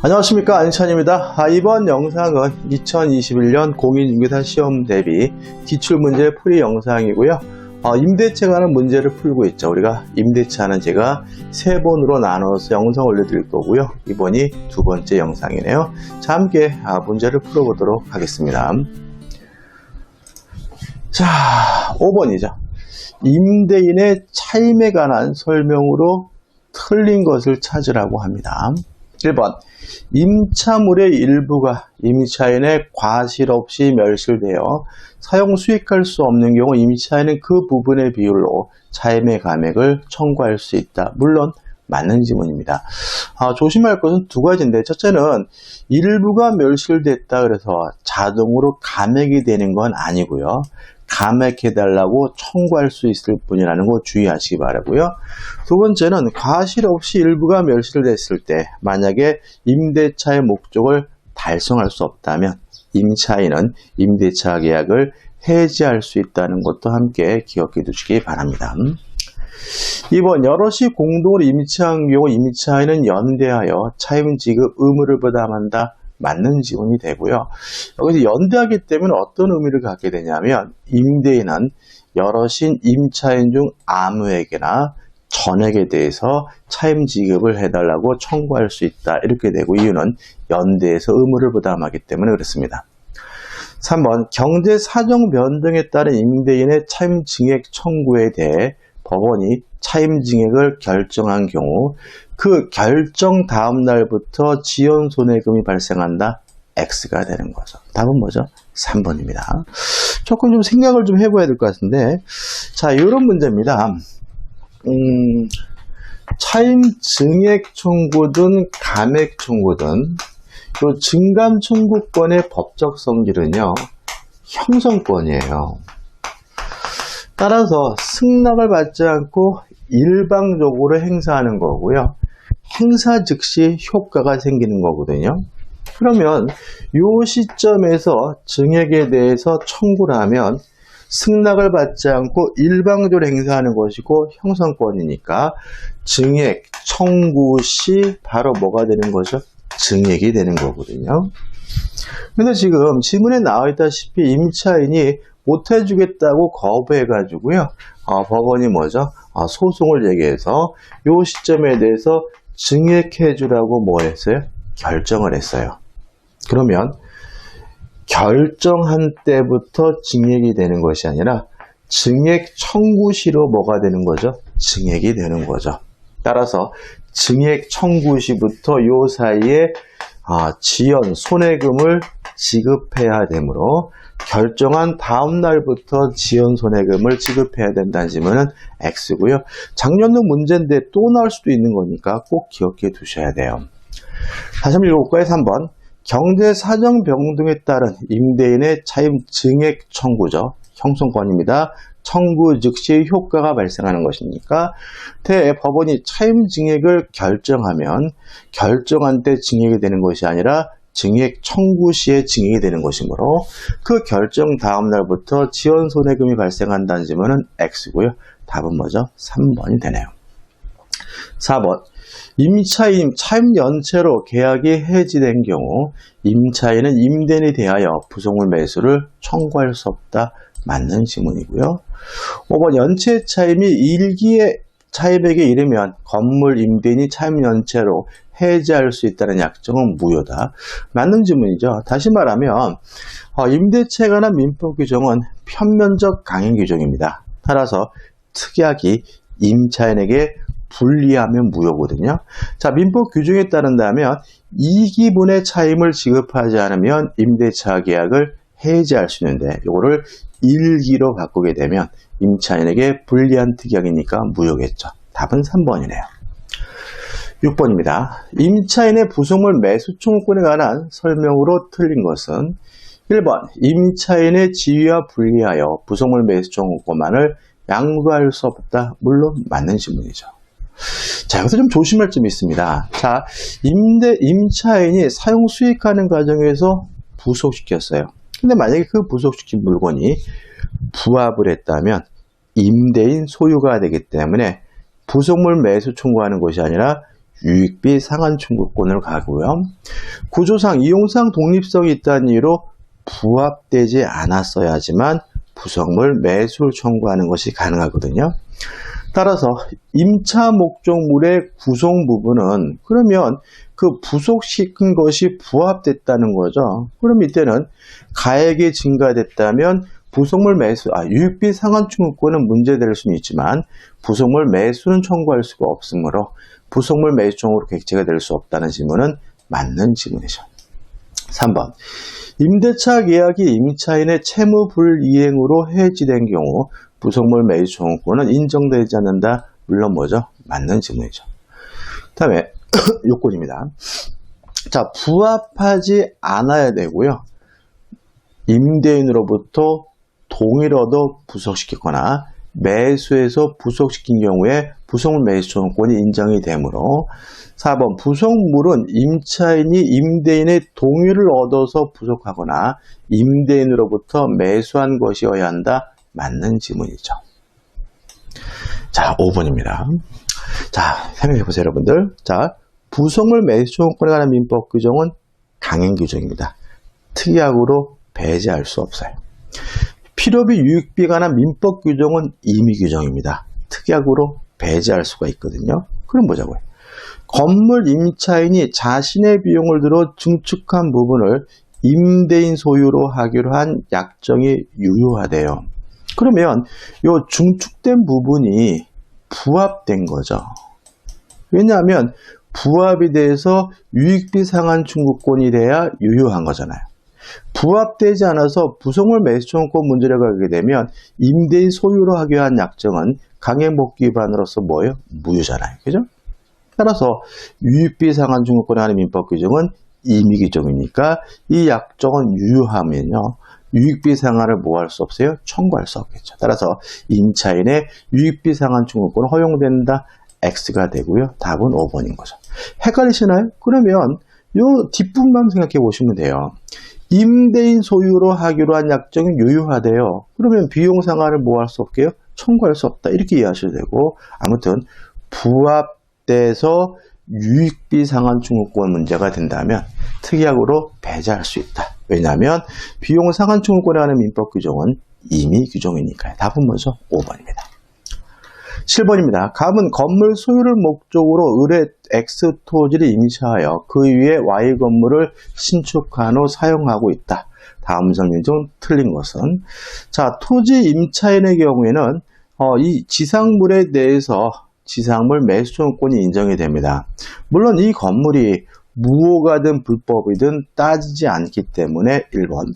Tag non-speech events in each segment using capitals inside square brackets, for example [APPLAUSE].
안녕하십니까 안찬입니다. 아, 이번 영상은 2021년 공인중개사 시험 대비 기출문제 풀이 영상이고요. 어, 임대차 관한 문제를 풀고 있죠. 우리가 임대차는 제가 세 번으로 나눠서 영상 올려드릴 거고요. 이번이 두 번째 영상이네요. 자, 함께 아, 문제를 풀어보도록 하겠습니다. 자, 5번이죠. 임대인의 차임에 관한 설명으로 틀린 것을 찾으라고 합니다. 1번 임차물의 일부가 임차인의 과실 없이 멸실되어 사용 수익할 수 없는 경우 임차인은 그 부분의 비율로 차임의 감액을 청구할 수 있다. 물론 맞는 지문입니다. 아, 조심할 것은 두 가지인데 첫째는 일부가 멸실됐다 그래서 자동으로 감액이 되는 건 아니고요. 감액해달라고 청구할 수 있을 뿐이라는 거 주의하시기 바라고요. 두 번째는 과실 없이 일부가 멸실됐을 때 만약에 임대차의 목적을 달성할 수 없다면 임차인은 임대차 계약을 해지할 수 있다는 것도 함께 기억해 두시기 바랍니다. 2번 여럿이 공동으로 임차한 경우 임차인은 연대하여 차임 지급 의무를 부담한다. 맞는 지원이 되고요. 여기서 연대하기 때문에 어떤 의미를 갖게 되냐면 임대인은 여럿인 임차인 중 아무에게나 전액에 대해서 차임 지급을 해달라고 청구할 수 있다. 이렇게 되고 이유는 연대에서 의무를 부담하기 때문에 그렇습니다. 3번 경제 사정 변동에 따른 임대인의 차임 증액 청구에 대해 법원이 차임 증액을 결정한 경우 그 결정 다음 날부터 지연 손해금이 발생한다. X가 되는 거죠. 답은 뭐죠? 3번입니다. 조금 좀 생각을 좀 해봐야 될 것 같은데 자 이런 문제입니다. 음, 차임 증액 청구든 감액 청구든 요 증감 청구권의 법적 성질은요 형성권이에요. 따라서 승낙을 받지 않고 일방적으로 행사하는 거고요. 행사 즉시 효과가 생기는 거거든요. 그러면 이 시점에서 증액에 대해서 청구를 하면 승낙을 받지 않고 일방적으로 행사하는 것이고 형성권이니까 증액 청구 시 바로 뭐가 되는 거죠? 증액이 되는 거거든요. 근데 지금 지문에 나와 있다시피 임차인이 못 해주겠다고 거부해가지고요. 어, 법원이 뭐죠? 어, 소송을 얘기해서 이 시점에 대해서 증액해 주라고 뭐 했어요? 결정을 했어요. 그러면 결정한 때부터 증액이 되는 것이 아니라 증액 청구 시로 뭐가 되는 거죠? 증액이 되는 거죠. 따라서 증액 청구 시부터 요 사이에 아, 지연 손해금을 지급해야 되므로 결정한 다음 날부터 지연 손해금을 지급해야 된다는 질문은 X고요. 작년도 문제인데 또 나올 수도 있는 거니까 꼭 기억해 두셔야 돼요. 다시 한번 읽어볼까요? 3번. 경제 사정 병등에 따른 임대인의 차임 증액 청구죠. 형성권입니다. 청구 즉시 효과가 발생하는 것이니까 대법원이 차임 증액을 결정하면 결정한 때 증액이 되는 것이 아니라 증액 청구 시에 증액이 되는 것이므로 그 결정 다음 날부터 지원 손해금이 발생한다는 질문은 X고요. 답은 뭐죠? 3번이 되네요. 4번 임차인 차임 연체로 계약이 해지된 경우 임차인은 임대인에 대하여 부속물 매수를 청구할 수 없다. 맞는 지문이고요. 5번 연체 차임이 일기의 차입액에 이르면 건물 임대인이 차임 연체로 해지할 수 있다는 약정은 무효다. 맞는 질문이죠. 다시 말하면 어, 임대차에 관한 민법 규정은 편면적 강행 규정입니다. 따라서 특약이 임차인에게 불리하면 무효거든요. 자, 민법 규정에 따른다면 이 기분의 차임을 지급하지 않으면 임대차 계약을 해지할 수 있는데 이거를 일기로 바꾸게 되면 임차인에게 불리한 특약이니까 무효겠죠. 답은 3번이네요. 6번입니다. 임차인의 부속물 매수 청구권에 관한 설명으로 틀린 것은 1번 임차인의 지위와 분리하여 부속물 매수 청구권만을 양도할 수 없다. 물론 맞는 질문이죠. 자, 여기서 좀 조심할 점이 있습니다. 자, 임대, 임차인이 사용 수익하는 과정에서 부속시켰어요. 근데 만약에 그 부속시킨 물건이 부합을 했다면 임대인 소유가 되기 때문에 부속물 매수 청구하는 것이 아니라 유익비 상한 청구권을 가고요. 구조상 이용상 독립성이 있다는 이유로 부합되지 않았어야지만 부속물 매수를 청구하는 것이 가능하거든요. 따라서 임차 목적물의 구성 부분은 그러면 그 부속시킨 것이 부합됐다는 거죠. 그럼 이때는 가액이 증가됐다면 부속물 매수, 아, 유익비 상한 청구권은 문제될 수는 있지만 부속물 매수는 청구할 수가 없으므로 부속물 매수청으로 객체가 될 수 없다는 질문은 맞는 질문이죠. 3번. 임대차 계약이 임차인의 채무 불이행으로 해지된 경우 부속물 매수 청구권은 인정되지 않는다. 물론 뭐죠? 맞는 질문이죠. 다음에 요건입니다. [COUGHS] 자, 부합하지 않아야 되고요. 임대인으로부터 얻어 부속시키거나 매수해서 부속시킨 경우에 부속물 매수 청구권이 인정이 되므로 4번 부속물은 임차인이 임대인의 동의를 얻어서 부속하거나 임대인으로부터 매수한 것이어야 한다. 맞는 지문이죠. 자, 5번입니다. 자, 설명해 보세요, 여러분들. 자, 부속물 매수 청구권에 관한 민법 규정은 강행 규정입니다. 특약으로 배제할 수 없어요. 필요비 유익비에 관한 민법 규정은 임의 규정입니다. 특약으로 배제할 수가 있거든요. 그럼 보자고요. 건물 임차인이 자신의 비용을 들어 증축한 부분을 임대인 소유로 하기로 한 약정이 유효하대요. 그러면 이 중축된 부분이 부합된 거죠. 왜냐하면 부합이 돼서 유익비 상한 청구권이 돼야 유효한 거잖아요. 부합되지 않아서 부속물 매수청구권 문제를 가게 되면 임대인 소유로 하기 위한 약정은 강행복귀 위반으로서 뭐예요? 무효잖아요. 그죠? 따라서 유익비 상한 청구권에 관한 민법 규정은 임의 규정이니까 이 약정은 유효하면요. 유익비 상한을 뭐 할 수 없어요? 청구할 수 없겠죠. 따라서 임차인의 유익비 상한 청구권은 허용된다. X가 되고요. 답은 5번인 거죠. 헷갈리시나요? 그러면 이 뒷부분만 생각해 보시면 돼요. 임대인 소유로 하기로 한 약정이 유효하대요. 그러면 비용 상한을 뭐 할 수 없게요? 청구할 수 없다. 이렇게 이해하셔도 되고 아무튼 부합돼서 유익비 상한 청구권 문제가 된다면 특약으로 배제할 수 있다. 왜냐하면 비용 상한 청구권에 관한 민법 규정은 이미 규정이니까요. 답은 뭐죠? 5번입니다. 7번입니다. 갑은 건물 소유를 목적으로 을의 X 토지를 임시하여 그 위에 Y 건물을 신축한 후 사용하고 있다. 다음 정리 중 틀린 것은 자 토지 임차인의 경우에는 어, 이 지상물에 대해서 지상물 매수권이 인정이 됩니다. 물론 이 건물이 무효가든 불법이든 따지지 않기 때문에 1번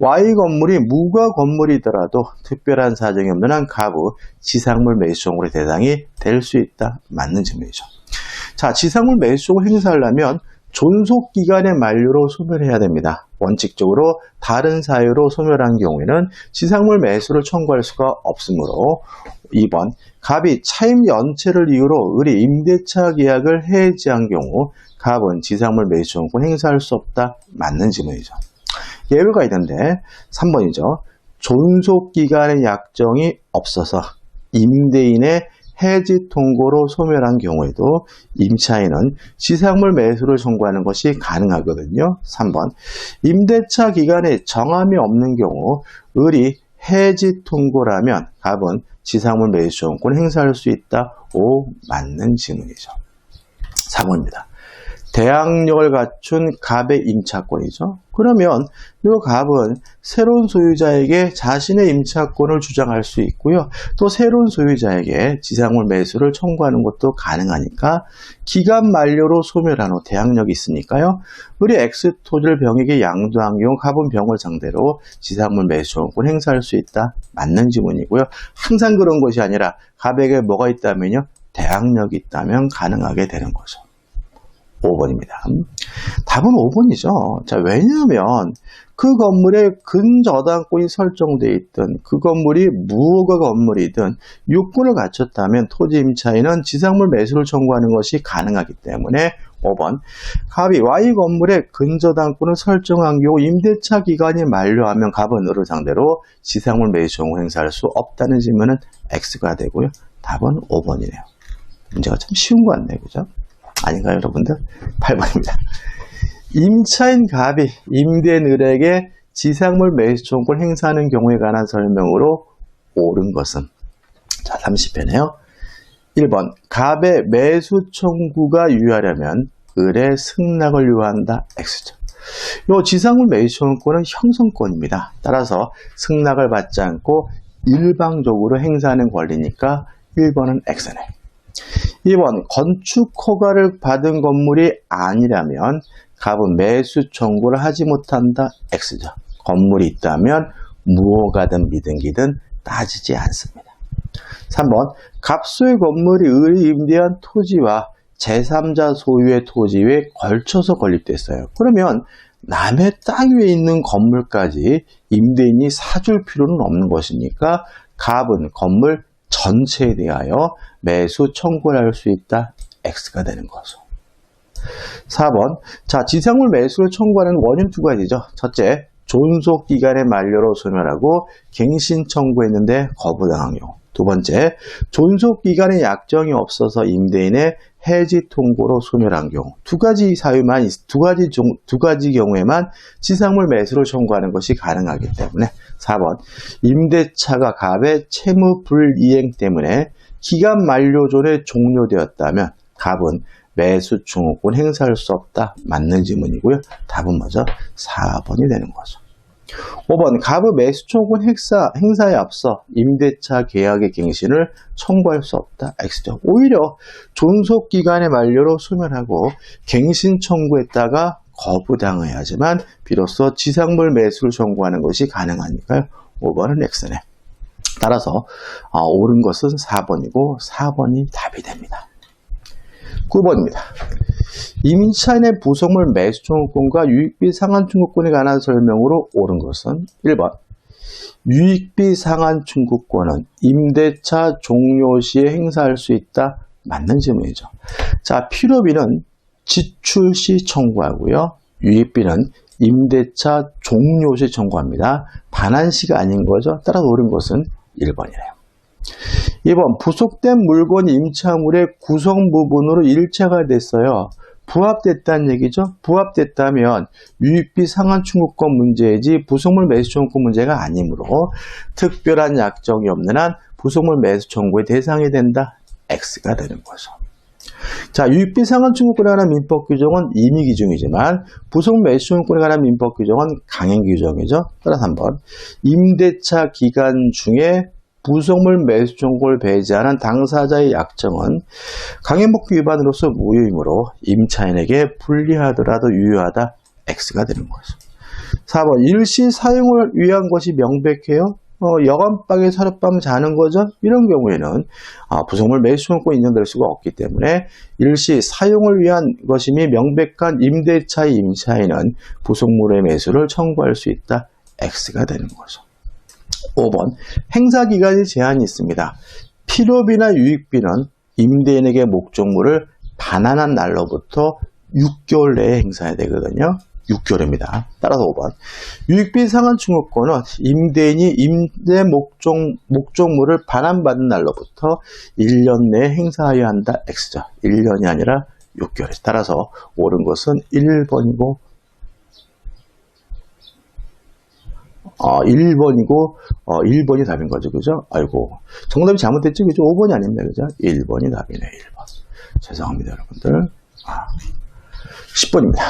Y 건물이 무가 건물이더라도 특별한 사정이 없는 한 가부 지상물 매수종으로 대상이 될 수 있다. 맞는 증명이죠. 자, 지상물 매수종을 행사하려면 존속 기간의 만료로 소멸해야 됩니다. 원칙적으로 다른 사유로 소멸한 경우에는 지상물 매수를 청구할 수가 없으므로 2번 갑이 차임 연체를 이유로 을이 임대차 계약을 해지한 경우 갑은 지상물 매수 청구권 행사할 수 없다. 맞는 질문이죠. 예외가 있는데 3번이죠. 존속기간의 약정이 없어서 임대인의 해지 통고로 소멸한 경우에도 임차인은 지상물 매수를 청구하는 것이 가능하거든요. 3번 임대차 기간에 정함이 없는 경우 을이 해지 통고라면 갑은 지상물 매수 청구권 행사할 수 있다. 5 맞는 질문이죠. 4번입니다. 대항력을 갖춘 갑의 임차권이죠. 그러면 이 갑은 새로운 소유자에게 자신의 임차권을 주장할 수 있고요. 또 새로운 소유자에게 지상물 매수를 청구하는 것도 가능하니까 기간 만료로 소멸한 후 대항력이 있으니까요. 우리 토지를 병에게 양도한 경우 갑은 병을 상대로 지상물 매수 청구권 행사할 수 있다. 맞는 지문이고요. 항상 그런 것이 아니라 갑에게 뭐가 있다면요. 대항력이 있다면 가능하게 되는 거죠. 5번입니다. 답은 5번이죠. 자, 왜냐하면 그 건물에 근저당권이 설정되어 있던 그 건물이 무허가 건물이든 요건을 갖췄다면 토지 임차인은 지상물 매수를 청구하는 것이 가능하기 때문에 5번 갑이 Y 건물에 근저당권을 설정한 경우 임대차 기간이 만료하면 갑은 을을 상대로 지상물 매수 청구 행사할 수 없다는 질문은 X가 되고요. 답은 5번이네요. 문제가 참 쉬운 거 같네요. 그죠? 아닌가요, 여러분들? 8번입니다. 임차인 갑이 임대인 을에게 지상물 매수 청구를 행사하는 경우에 관한 설명으로 옳은 것은 자 30편이에요. 1번 갑의 매수 청구가 유효하려면 을의 승낙을 요한다. X죠. 요 지상물 매수 청구권은 형성권입니다. 따라서 승낙을 받지 않고 일방적으로 행사하는 권리니까 1번은 X네. 2번 건축 허가를 받은 건물이 아니라면 갑은 매수 청구를 하지 못한다. X죠. 건물이 있다면 무허가든 미등기든 따지지 않습니다. 3번 갑소의 건물이 을이 임대한 토지와 제3자 소유의 토지 에 걸쳐서 건립됐어요. 그러면 남의 땅 위에 있는 건물까지 임대인이 사줄 필요는 없는 것이니까 갑은 건물 전체에 대하여 매수 청구를 할 수 있다. X가 되는 거죠. 4번 자 지상물 매수를 청구하는 원인 두 가지죠. 첫째 존속 기간의 만료로 소멸하고 갱신 청구했는데 거부당한 경우. 두 번째, 존속 기간의 약정이 없어서 임대인의 해지 통고로 소멸한 경우. 두 가지 사유만 두 가지 종, 두 가지 경우에만 지상물 매수를 청구하는 것이 가능하기 때문에 4번 임대차가 갑의 채무 불이행 때문에 기간 만료 전에 종료되었다면 갑은 매수 증후권 행사할 수 없다. 맞는 지문이고요. 답은 뭐죠? 4번이 되는 거죠. 5번 갑의 매수 청구권 행사, 행사에 앞서 임대차 계약의 갱신을 청구할 수 없다. X죠. 오히려 존속 기간의 만료로 소멸하고 갱신 청구했다가 거부당해야지만 비로소 지상물 매수를 청구하는 것이 가능하니까요. 5번은 X네. 따라서 어, 옳은 것은 4번이고 4번이 답이 됩니다. 9번입니다. 임차인의 부속물 매수 청구권과 유익비 상환 청구권에 관한 설명으로 옳은 것은 1번 유익비 상환 청구권은 임대차 종료 시에 행사할 수 있다. 맞는 질문이죠. 자, 필요비는 지출 시 청구하고요. 유익비는 임대차 종료 시 청구합니다. 반환 시가 아닌 거죠. 따라서 옳은 것은 1번이래요. 2번 부속된 물건이 임차물의 구성 부분으로 일체가 됐어요. 부합됐다는 얘기죠. 부합됐다면 유익비 상환 청구권 문제이지 부속물 매수 청구권 문제가 아니므로 특별한 약정이 없는 한 부속물 매수 청구의 대상이 된다. X가 되는 거죠. 자, 유익비 상환 청구권에 관한 민법 규정은 임의 규정이지만 부속 매수 청구권에 관한 민법 규정은 강행 규정이죠. 따라서 한번 임대차 기간 중에 부속물 매수 청구를 배제하는 당사자의 약정은 강행복귀 위반으로서 무효이므로 임차인에게 불리하더라도 유효하다 X가 되는 거죠. 4번 일시 사용을 위한 것이 명백해요. 어, 여간방에 사룻밤 자는 거죠. 이런 경우에는 아, 부속물 매수 청구권 인정될 수가 없기 때문에 일시 사용을 위한 것임이 명백한 임대차의 임차인은 부속물의 매수를 청구할 수 있다. X가 되는 거죠. 5번 행사기간이 제한이 있습니다. 필요비나 유익비는 임대인에게 목적물을 반환한 날로부터 6개월 내에 행사해야 되거든요. 6개월입니다. 따라서 5번. 유익비 상환 증후권은 임대인이 임대 목적, 목적물을 반환받은 날로부터 1년 내에 행사하여야 한다. X죠. 1년이 아니라 6개월. 따라서 옳은 것은 1번이고 어, 1번이고, 어, 1번이 답인 거죠. 그죠? 아이고. 정답이 잘못됐죠? 그죠? 5번이 아닙니다. 그죠? 1번이 답이네, 1번. 죄송합니다, 여러분들. 아. 10번입니다.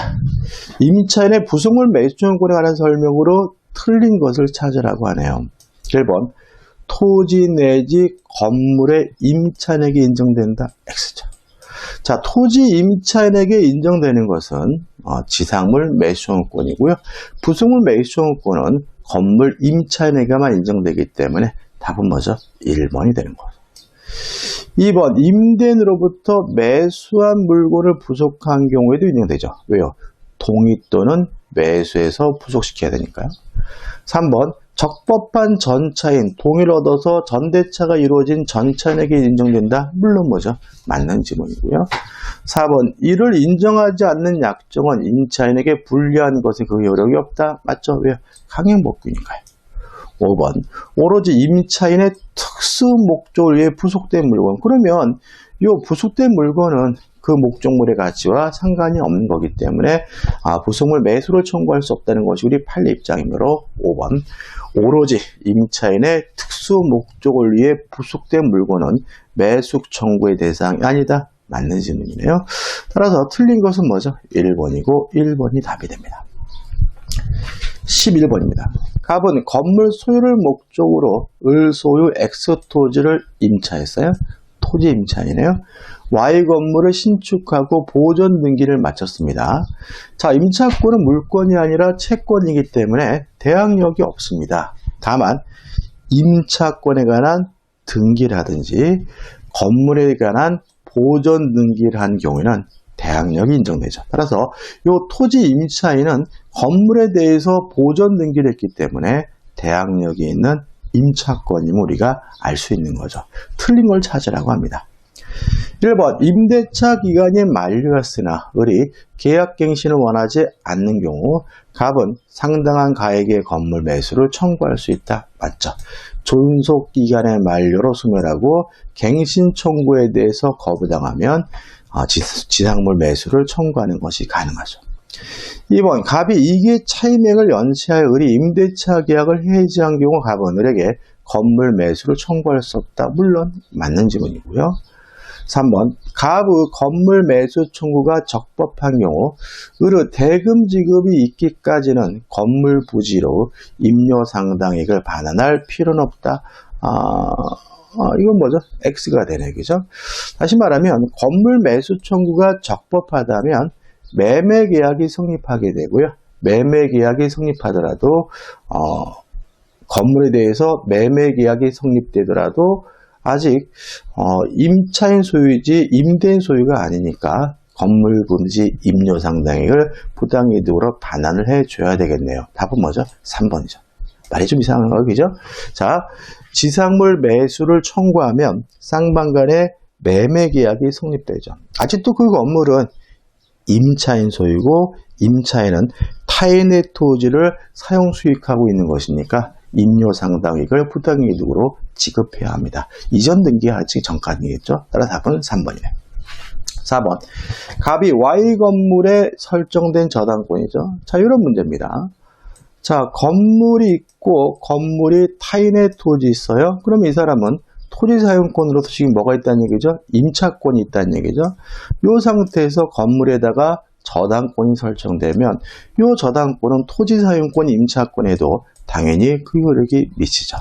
임차인의 부속물 매수증권에 관한 설명으로 틀린 것을 찾으라고 하네요. 1번. 토지 내지 건물의 임차인에게 인정된다. X죠. 자, 토지 임차인에게 인정되는 것은 어, 지상물 매수증권이고요. 부속물 매수증권은 건물 임차인에게만 인정되기 때문에 답은 뭐죠? 1번이 되는 거죠. 2번 임대인으로부터 매수한 물건을 부속한 경우에도 인정되죠. 왜요? 동의 또는 매수해서 부속시켜야 되니까요. 3번 적법한 전차인 동의를 얻어서 전대차가 이루어진 전차인에게 인정된다? 물론 뭐죠? 맞는 지문이고요. 4번 이를 인정하지 않는 약정은 임차인에게 불리한 것에 그 여력이 없다. 맞죠? 왜? 강행복귀니까요. 5번 오로지 임차인의 특수 목적을 위해 부속된 물건 그러면 이 부속된 물건은 그 목적물의 가치와 상관이 없는 거기 때문에 아, 부속물 매수를 청구할 수 없다는 것이 우리 판례 입장이므로 5번 오로지 임차인의 특수 목적을 위해 부속된 물건은 매수 청구의 대상이 아니다. 맞는 질문이네요. 따라서 틀린 것은 뭐죠? 1번이고 1번이 답이 됩니다. 11번입니다. 갑은 건물 소유를 목적으로 을 소유 X 토지를 임차했어요. 토지 임차이네요. Y 건물을 신축하고 보존 등기를 마쳤습니다. 자, 임차권은 물건이 아니라 채권이기 때문에 대항력이 없습니다. 다만 임차권에 관한 등기라든지 건물에 관한 보존 등기를 한 경우에는 대항력이 인정되죠. 따라서 이 토지 임차인은 건물에 대해서 보존 등기를 했기 때문에 대항력이 있는 임차권임을 우리가 알 수 있는 거죠. 틀린 걸 찾으라고 합니다. 1번 임대차 기간이 만료했으나 을이 계약갱신을 원하지 않는 경우 갑은 상당한 가액의 건물 매수를 청구할 수 있다. 맞죠? 존속 기간의 만료로 소멸하고 갱신 청구에 대해서 거부당하면 어, 지상물 매수를 청구하는 것이 가능하죠. 2번 갑이 이게 차임액을 연체하여 을이 임대차 계약을 해지한 경우 갑은 을에게 건물 매수를 청구할 수 없다. 물론 맞는 지문이고요. 3번 갑의 건물 매수 청구가 적법한 경우 을의 대금 지급이 있기까지는 건물 부지로 임료 상당액을 반환할 필요는 없다. 아, 아, 이건 뭐죠? X가 되네, 그죠? 다시 말하면 건물 매수 청구가 적법하다면 매매 계약이 성립하게 되고요. 매매 계약이 성립하더라도 어, 건물에 대해서 매매 계약이 성립되더라도 아직 어, 임차인 소유지 임대인 소유가 아니니까 건물 분지 임료 상당액을 부당이득으로 반환을 해줘야 되겠네요. 답은 뭐죠? 3번이죠. 말이 좀 이상한 거 그죠? 자, 지상물 매수를 청구하면 쌍방 간의 매매 계약이 성립되죠. 아직도 그 건물은 임차인 소유고 임차인은 타인의 토지를 사용 수익하고 있는 것이니까 임료 상당액을 부당이득으로 지급해야 합니다. 이전 등기하기 전까지겠죠. 따라 답은 3번이네. 4번 갑이 Y 건물에 설정된 저당권이죠. 자 이런 문제입니다. 자 건물이 있고 건물이 타인의 토지 있어요. 그럼 이 사람은 토지 사용권으로서 지금 뭐가 있다는 얘기죠? 임차권이 있다는 얘기죠. 이 상태에서 건물에다가 저당권이 설정되면 이 저당권은 토지 사용권 임차권에도 당연히 그 효력이 미치죠.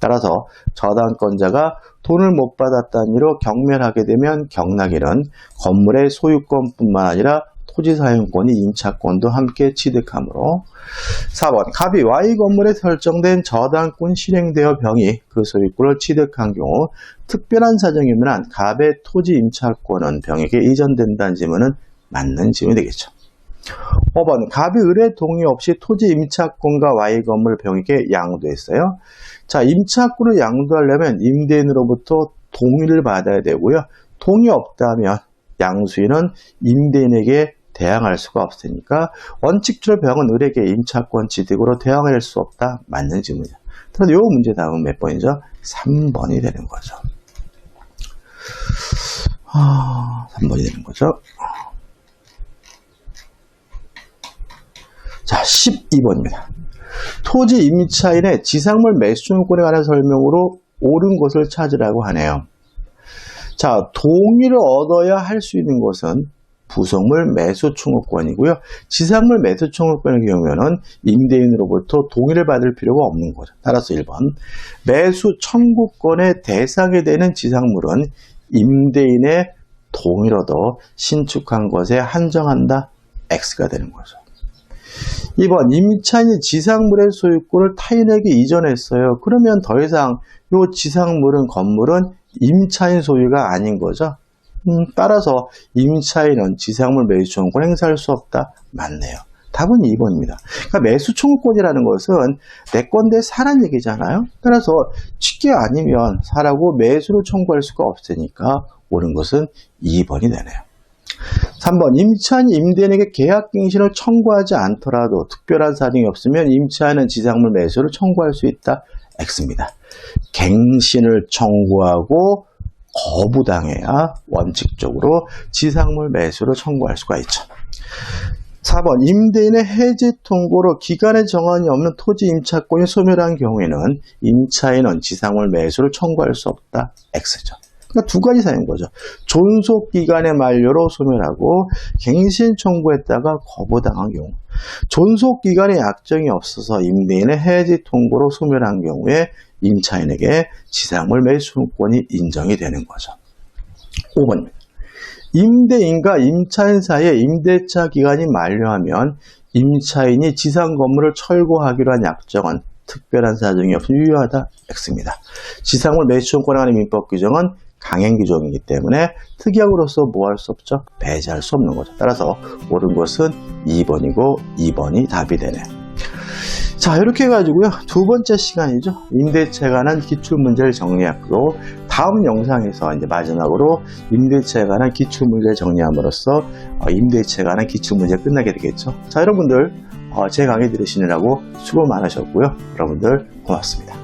따라서 저당권자가 돈을 못 받았다는 이유로 경멸하게 되면 경락일은 건물의 소유권뿐만 아니라 토지 사용권이 임차권도 함께 취득하므로 4번 갑이 Y 건물에 설정된 저당권 실행되어 병이 그 소유권을 취득한 경우 특별한 사정이면 갑의 토지 임차권은 병에게 이전된다는 질문은 맞는 질문이 되겠죠. 5번 갑이 을의 동의 없이 토지 임차권과 Y 건물 병에게 양도했어요. 자 임차권을 양도하려면 임대인으로부터 동의를 받아야 되고요. 동의 없다면 양수인은 임대인에게 대항할 수가 없으니까 원칙적으로 병은 을에게 임차권 취득으로 대항할 수 없다. 맞는 질문이죠. 그래서 이 문제 다음은 몇 번이죠? 3번이 되는 거죠. 아, 3번이 되는 거죠. 자, 12번입니다. 토지 임차인의 지상물 매수권에 관한 설명으로 옳은 것을 찾으라고 하네요. 자, 동의를 얻어야 할 수 있는 것은 부속물 매수 청구권이고요. 지상물 매수 청구권의 경우에는 임대인으로부터 동의를 받을 필요가 없는 거죠. 따라서 1번 매수 청구권의 대상이 되는 지상물은 임대인의 동의로도 신축한 것에 한정한다. X가 되는 거죠. 2번 임차인이 지상물의 소유권을 타인에게 이전했어요. 그러면 더 이상 이 지상물은 건물은 임차인 소유가 아닌 거죠. 음, 따라서 임차인은 지상물 매수 청구권 행사할 수 없다. 맞네요. 답은 2번입니다. 그러니까 매수 청구권이라는 것은 내 건데 사란 얘기잖아요. 따라서 쉽게 아니면 사라고 매수를 청구할 수가 없으니까 옳은 것은 2번이 되네요. 3번 임차인이 임대인에게 계약갱신을 청구하지 않더라도 특별한 사정이 없으면 임차인은 지상물 매수를 청구할 수 있다. X입니다. 갱신을 청구하고 거부당해야 원칙적으로 지상물 매수를 청구할 수가 있죠. 4번 임대인의 해지 통고로 기간의 정한이 없는 토지 임차권이 소멸한 경우에는 임차인은 지상물 매수를 청구할 수 없다. X죠. 그러니까 두 가지 사유인 거죠. 존속 기간의 만료로 소멸하고 갱신 청구했다가 거부당한 경우. 존속 기간에 약정이 없어서 임대인의 해지 통고로 소멸한 경우에 임차인에게 지상물 매수권이 인정이 되는 거죠. 5번. 임대인과 임차인 사이에 임대차 기간이 만료하면 임차인이 지상 건물을 철거하기로 한 약정은 특별한 사정이 없이 유효하다. X입니다. 지상물 매수권에 관한 민법 규정은 강행 규정이기 때문에 특약으로서 뭐 할 수 없죠? 배제할 수 없는 거죠. 따라서 옳은 것은 2번이고 2번이 답이 되네. 자, 이렇게 해가지고요. 두 번째 시간이죠. 임대차에 관한 기출문제를 정리했고, 다음 영상에서 이제 마지막으로 임대차에 관한 기출문제를 정리함으로써 어, 임대차에 관한 기출문제 끝나게 되겠죠. 자, 여러분들, 어, 제 강의 들으시느라고 수고 많으셨고요. 여러분들 고맙습니다.